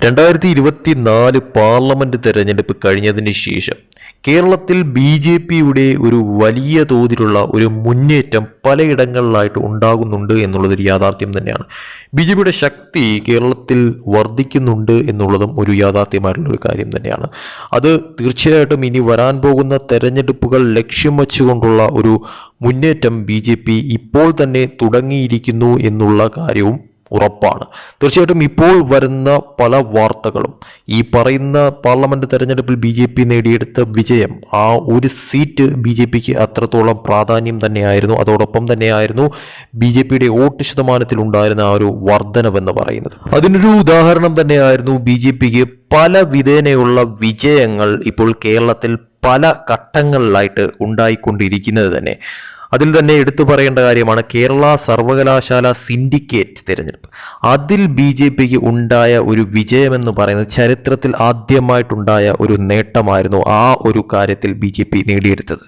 രണ്ടായിരത്തി ഇരുപത്തിനാല് പാർലമെന്റ് തെരഞ്ഞെടുപ്പ് കഴിഞ്ഞതിന് ശേഷം കേരളത്തിൽ ബി ജെ പിയുടെ ഒരു വലിയ തോതിലുള്ള ഒരു മുന്നേറ്റം പലയിടങ്ങളിലായിട്ട് ഉണ്ടാകുന്നുണ്ട് എന്നുള്ളത് യാഥാർത്ഥ്യം തന്നെയാണ്. ബി ജെ പിയുടെ ശക്തി കേരളത്തിൽ വർദ്ധിക്കുന്നുണ്ട് എന്നുള്ളതും ഒരു യാഥാർത്ഥ്യമായിട്ടുള്ളൊരു കാര്യം തന്നെയാണ്. അത് തീർച്ചയായിട്ടും ഇനി വരാൻ പോകുന്ന തെരഞ്ഞെടുപ്പുകൾ ലക്ഷ്യം വെച്ചുകൊണ്ടുള്ള ഒരു മുന്നേറ്റം ബി ജെ പി ഇപ്പോൾ തന്നെ തുടങ്ങിയിരിക്കുന്നു എന്നുള്ള കാര്യവും ഉറപ്പാണ്. തീർച്ചയായിട്ടും ഇപ്പോൾ വരുന്ന പല വാർത്തകളും ഈ പറയുന്ന പാർലമെന്റ് തെരഞ്ഞെടുപ്പിൽ ബി ജെ പി നേടിയെടുത്ത വിജയം ആ ഒരു സീറ്റ് ബി ജെ പിക്ക് അത്രത്തോളം പ്രാധാന്യം തന്നെയായിരുന്നു. അതോടൊപ്പം തന്നെയായിരുന്നു ബി ജെ പിയുടെ വോട്ട് ശതമാനത്തിൽ ഉണ്ടായിരുന്ന ആ ഒരു വർധനവെന്ന് പറയുന്നത്. അതിനൊരു ഉദാഹരണം തന്നെയായിരുന്നു ബി ജെ പിക്ക് പല വിധേനയുള്ള വിജയങ്ങൾ ഇപ്പോൾ കേരളത്തിൽ പല ഘട്ടങ്ങളിലായിട്ട് ഉണ്ടായിക്കൊണ്ടിരിക്കുന്നത് തന്നെ. അതിൽ തന്നെ എടുത്തു പറയേണ്ട കാര്യമാണ് കേരള സർവകലാശാല സിൻഡിക്കേറ്റ് തിരഞ്ഞെടുപ്പ്. അതിൽ ബി ജെ പിക്ക് ഉണ്ടായ ഒരു വിജയമെന്ന് പറയുന്നത് ചരിത്രത്തിൽ ആദ്യമായിട്ടുണ്ടായ ഒരു നേട്ടമായിരുന്നു ആ ഒരു കാര്യത്തിൽ ബി ജെ പി നേടിയെടുത്തത്.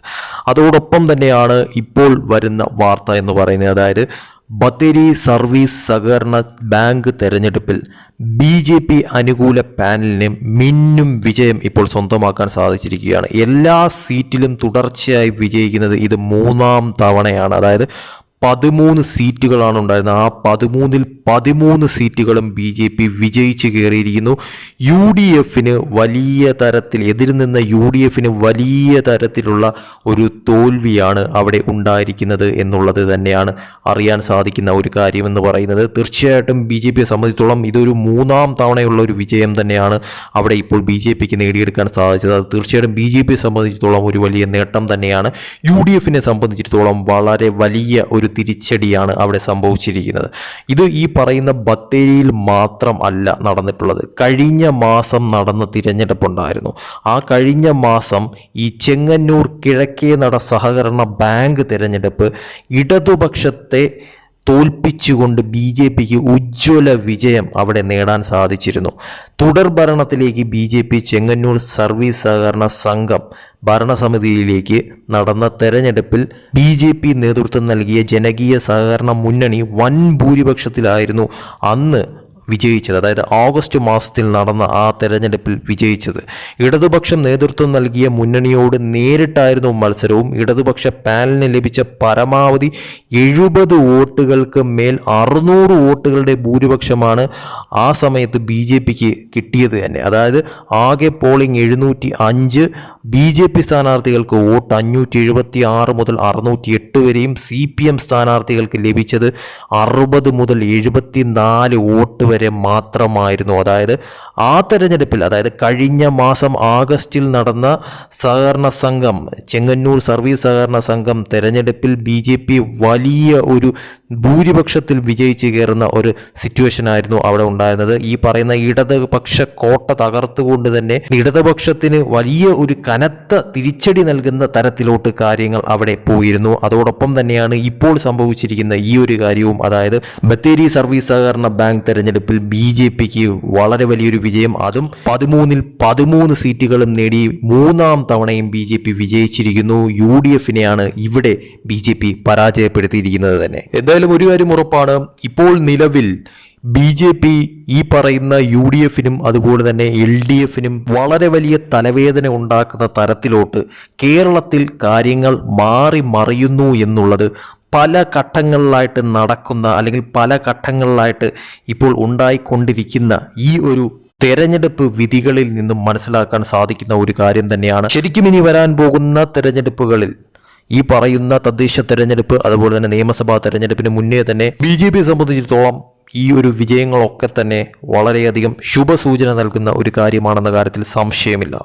അതോടൊപ്പം തന്നെയാണ് ഇപ്പോൾ വരുന്ന വാർത്ത എന്ന് പറയുന്നത്. അതായത് ബത്തേരി സർവീസ് സഹകരണ ബാങ്ക് തെരഞ്ഞെടുപ്പിൽ ബി ജെ പി അനുകൂല പാനലിന് മിന്നും വിജയം ഇപ്പോൾ സ്വന്തമാക്കാൻ സാധിച്ചിരിക്കുകയാണ്. എല്ലാ സീറ്റിലും തുടർച്ചയായി വിജയിക്കുന്നത് ഇത് മൂന്നാം തവണയാണ്. അതായത് പതിമൂന്ന് സീറ്റുകളാണ് ഉണ്ടായിരുന്നത്. ആ പതിമൂന്നിൽ പതിമൂന്ന് സീറ്റുകളും ബി ജെ പി വിജയിച്ച് കയറിയിരിക്കുന്നു. യു ഡി എഫിന് വലിയ തരത്തിൽ എതിർ നിന്ന യു ഡി എഫിന് വലിയ തരത്തിലുള്ള ഒരു തോൽവിയാണ് അവിടെ ഉണ്ടായിരിക്കുന്നത് എന്നുള്ളത് തന്നെയാണ് അറിയാൻ സാധിക്കുന്ന ഒരു കാര്യമെന്ന് പറയുന്നത്. തീർച്ചയായിട്ടും ബി ജെ പിയെ സംബന്ധിച്ചോളം ഇതൊരു മൂന്നാം തവണയുള്ള ഒരു വിജയം തന്നെയാണ് അവിടെ ഇപ്പോൾ ബി ജെ പിക്ക് നേടിയെടുക്കാൻ സാധിച്ചത്. അത് തീർച്ചയായിട്ടും ബി ജെ പിയെ സംബന്ധിച്ചിടത്തോളം ഒരു വലിയ നേട്ടം തന്നെയാണ്. യു ഡി എഫിനെ സംബന്ധിച്ചിടത്തോളം വളരെ വലിയ ഒരു തിരിച്ചടിയാണ് അവിടെ സംഭവിച്ചിരിക്കുന്നത്. ഇത് ഈ പറയുന്ന ബത്തേരിയിൽ മാത്രം അല്ല നടന്നിട്ടുള്ളത്. കഴിഞ്ഞ മാസം നടന്ന തിരഞ്ഞെടുപ്പുണ്ടായിരുന്നു. ആ കഴിഞ്ഞ മാസം ഈ ചെങ്ങന്നൂർ കിഴക്കേ നട സഹകരണ ബാങ്ക് തിരഞ്ഞെടുപ്പ് ഇടതുപക്ഷത്തെ തോൽപ്പിച്ചുകൊണ്ട് ബി ജെ പിക്ക് ഉജ്ജ്വല വിജയം അവിടെ നേടാൻ സാധിച്ചിരുന്നു. തുടർ ഭരണത്തിലേക്ക് B J P Chengannur service സഹകരണ സംഘം ഭരണസമിതിയിലേക്ക് നടന്ന തെരഞ്ഞെടുപ്പിൽ ബി ജെ പി നേതൃത്വം നൽകിയ ജനകീയ സഹകരണ മുന്നണി വൻ ഭൂരിപക്ഷത്തിലായിരുന്നു. അന്ന് വിജയിച്ചത്. അതായത് ഓഗസ്റ്റ് മാസത്തിൽ നടന്ന ആ തെരഞ്ഞെടുപ്പിൽ വിജയിച്ചത്. ഇടതുപക്ഷം നേതൃത്വം നൽകിയ മുന്നണിയോട് നേരിട്ടായിരുന്നു മത്സരവും. ഇടതുപക്ഷ പാനലിന് ലഭിച്ച പരമാവധി എഴുപത് വോട്ടുകൾക്ക് മേൽ അറുന്നൂറ് വോട്ടുകളുടെ ഭൂരിപക്ഷമാണ് ആ സമയത്ത് ബി ജെ പിക്ക് കിട്ടിയത് തന്നെ. അതായത് ആകെ പോളിംഗ് എഴുന്നൂറ്റി അഞ്ച് ബി ജെ പി സ്ഥാനാർത്ഥികൾക്ക് വോട്ട് അഞ്ഞൂറ്റി എഴുപത്തി ആറ് മുതൽ അറുന്നൂറ്റി എട്ട് വരെയും സി പി എം സ്ഥാനാർത്ഥികൾക്ക് ലഭിച്ചത് അറുപത് മുതൽ എഴുപത്തി നാല് വോട്ട് വരെ മാത്രമായിരുന്നു. അതായത് ആ തെരഞ്ഞെടുപ്പിൽ അതായത് കഴിഞ്ഞ മാസം ആഗസ്റ്റിൽ നടന്ന സഹകരണ സംഘം ചെങ്ങന്നൂർ സർവീസ് സഹകരണ സംഘം തെരഞ്ഞെടുപ്പിൽ ബി ജെ പി വലിയ ഒരു ഭൂരിപക്ഷത്തിൽ വിജയിച്ച് കയറുന്ന ഒരു സിറ്റുവേഷൻ ആയിരുന്നു അവിടെ ഉണ്ടായിരുന്നത്. ഈ പറയുന്ന ഇടതുപക്ഷ കോട്ട തകർത്തുകൊണ്ട് തന്നെ ഇടതുപക്ഷത്തിന് വലിയ ഒരു കനത്ത തിരിച്ചടി നൽകുന്ന തരത്തിലോട്ട് കാര്യങ്ങൾ അവിടെ പോയിരുന്നു. അതോടൊപ്പം തന്നെയാണ് ഇപ്പോൾ സംഭവിച്ചിരിക്കുന്ന ഈ ഒരു കാര്യവും അതായത് ബത്തേരി സർവീസ് സഹകരണ ബാങ്ക് തെരഞ്ഞെടുപ്പിൽ ബി വളരെ വലിയൊരു വിജയം അതും പതിമൂന്നിൽ പതിമൂന്ന് സീറ്റുകളും നേടി മൂന്നാം തവണയും ബി ജെ പി വിജയിച്ചിരിക്കുന്നു. യു ഡി എഫിനെയാണ് ഇവിടെ ബി ജെ പി പരാജയപ്പെടുത്തിയിരിക്കുന്നത് തന്നെ. എന്തായാലും ഒരു കാര്യം ഉറപ്പാണ്. ഇപ്പോൾ നിലവിൽ ബി ജെ പി ഈ പറയുന്ന യു ഡി എഫിനും അതുപോലെ തന്നെ എൽ ഡി എഫിനും വളരെ വലിയ തലവേദന ഉണ്ടാക്കുന്ന തരത്തിലോട്ട് കേരളത്തിൽ കാര്യങ്ങൾ മാറി മറിയുന്നു എന്നുള്ളത് പല ഘട്ടങ്ങളിലായിട്ട് നടക്കുന്ന അല്ലെങ്കിൽ പല ഘട്ടങ്ങളിലായിട്ട് ഇപ്പോൾ ഉണ്ടായിക്കൊണ്ടിരിക്കുന്ന ഈ ഒരു തെരഞ്ഞെടുപ്പ് വിധികളിൽ നിന്നും മനസ്സിലാക്കാൻ സാധിക്കുന്ന ഒരു കാര്യം തന്നെയാണ്. ശരിക്കും ഇനി വരാൻ പോകുന്ന തെരഞ്ഞെടുപ്പുകളിൽ ഈ പറയുന്ന തദ്ദേശ തെരഞ്ഞെടുപ്പ് അതുപോലെ തന്നെ നിയമസഭാ തെരഞ്ഞെടുപ്പിന് മുന്നേ തന്നെ ബി ജെ പിയെ സംബന്ധിച്ചിടത്തോളം ഈ ഒരു വിജയങ്ങളൊക്കെ തന്നെ വളരെയധികം ശുഭസൂചന നൽകുന്ന ഒരു കാര്യമാണെന്ന കാര്യത്തിൽ സംശയമില്ല.